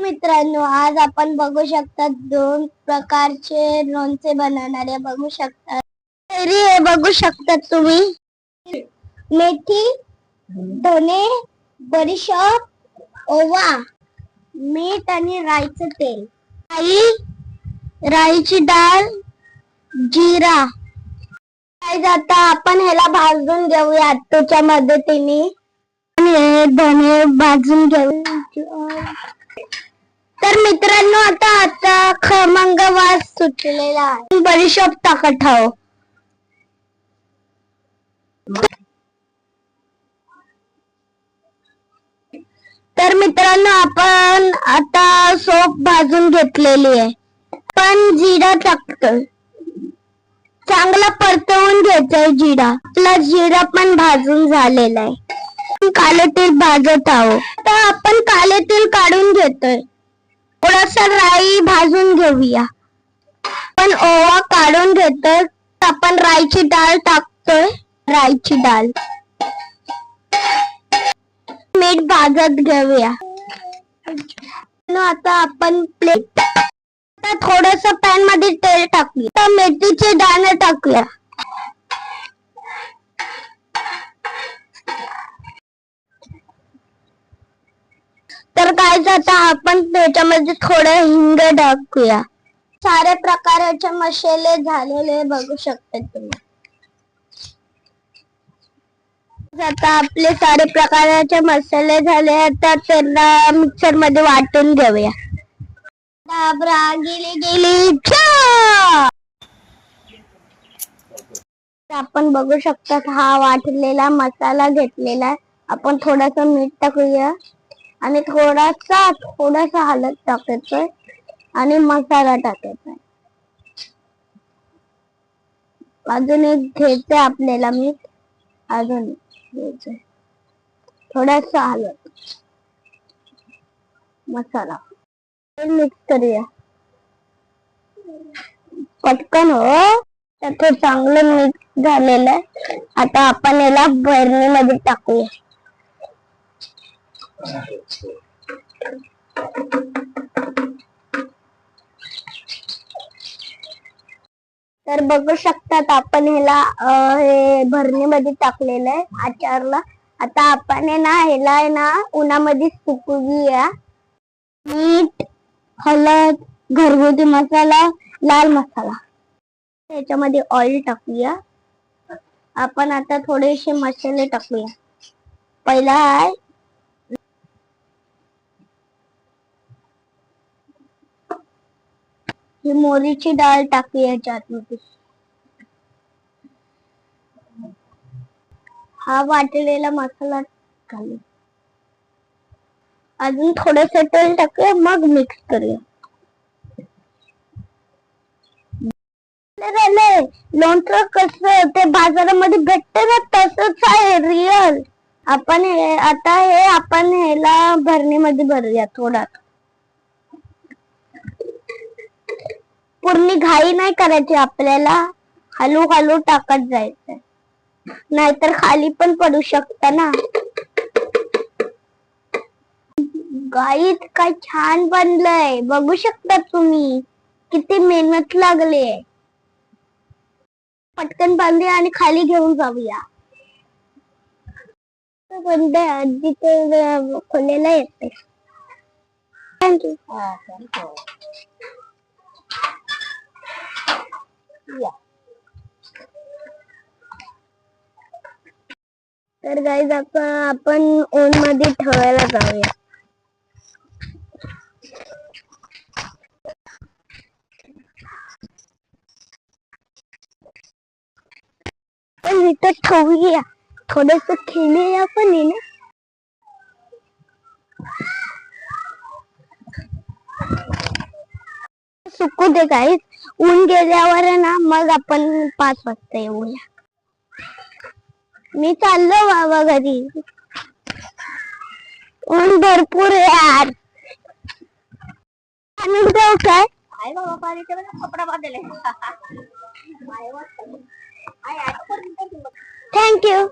मित्रांनो आज आपण बघू शकता दोन प्रकारचे लोणचे बनवणारे बघू शकता. तरी हे बघू शकतात तुम्ही. मेथी धने बडीशॉप ओवा मीठ आणि राईचं तेल. राई राईची डाळ जिरा. काय जाता आपण ह्याला भाजून घेऊया त्याच्या मदतीने. आणि धने भाजून घेऊ तर मित्रांनो आता आता क्रमांक वास सुटलेला आहे. बडीशॉप टाकत ठाव तर मित्रांनो आपण आता सोप भाजून घेतलेली आहे. पण जिरा टाकतोय चांगला परतवून घ्यायचंय जिरा. आपला जिरा पण भाजून झालेला आहे. काले तेल भाजत आहोत. तर आपण काले तेल काढून घेतोय. थोडासा राई भाजून घेऊया. पण ओवा काढून घेतोय. आपण राईची डाळ टाकतोय. राईची डाळ. मीठ भाजत घेऊया. आता आपण प्लेट आता थोडस पॅनमध्ये तेल टाकूया. तर मेथीचे दाणे टाकूया. आज आता आपण त्याच्यामध्ये थोडं हिंग टाकूया. सारे प्रकारचे मसाले झालेले बघू शकता तुम्ही. आता आपले सारे प्रकारचे मसाले झाले आता त्यांना मिक्सरमध्ये वाटून घेऊया. डाबरा गेली गेली आपण बघू शकतात हा वाटलेला मसाला घेतलेला आपण थोडासा मीठ टाकूया. आणि थोडासा थोडासा हलत टाकायचोय आणि मसाला टाकायचा अजून एक घ्यायचं आपल्याला मीठ अजून घ्यायचंय. थोडासा हलद मसाला. मिक्स करूया. पटकन हो. तर ते चांगलं मिक्स झालेलं आहे. आता आपण याला भरणीमध्ये टाकूया. तर बघू शकतात आपण ह्याला हे भरणीमध्ये टाकलेलं आहे आचारला. आता आपण आहे ना ह्याला आहे ना उन्हामध्ये सुकवूया मीठ हळद घरगुती मसाला लाल मसाला. त्याच्यामध्ये ऑइल टाकूया. आपण आता थोडेसे मसाले टाकूया. पहिला आहे ही मोरीची डाळ टाकूया याच्यात. हा वाटलेला मसाला घालू अजून थोडस तेल टाकूया मग मिक्स करूया. लोणचं कसं ते बाजारामध्ये भेटते ना तसंच आहे रिअल आपण हे आता हे आपण ह्याला भरणीमध्ये भरूया थोडा. पूर्ण घाई नाही करायची आपल्याला. हलू हलू टाकत जायचं नाहीतर खाली पण पडू शकता ना. गाईत काय छान बनलंय. बघू शकता तुम्ही. किती मेहनत लागली पटकन बांधूया आणि खाली घेऊन जाऊया. बंद आजी तर खोलेला येते. थँक्यू या तर गाईज आता आपण ओनमध्ये ठेवायला जाऊया. पण इथं ठेवूया. थोडस खेळूया पण आहे ना? सुकू दे गाईज ऊन गेल्यावर आहे ना मग आपण पाच वाजता येऊया. मी चाललो बाबा घरी. ऊन भरपूर आहे यार. आणि काय कपडा बांधले थँक्यू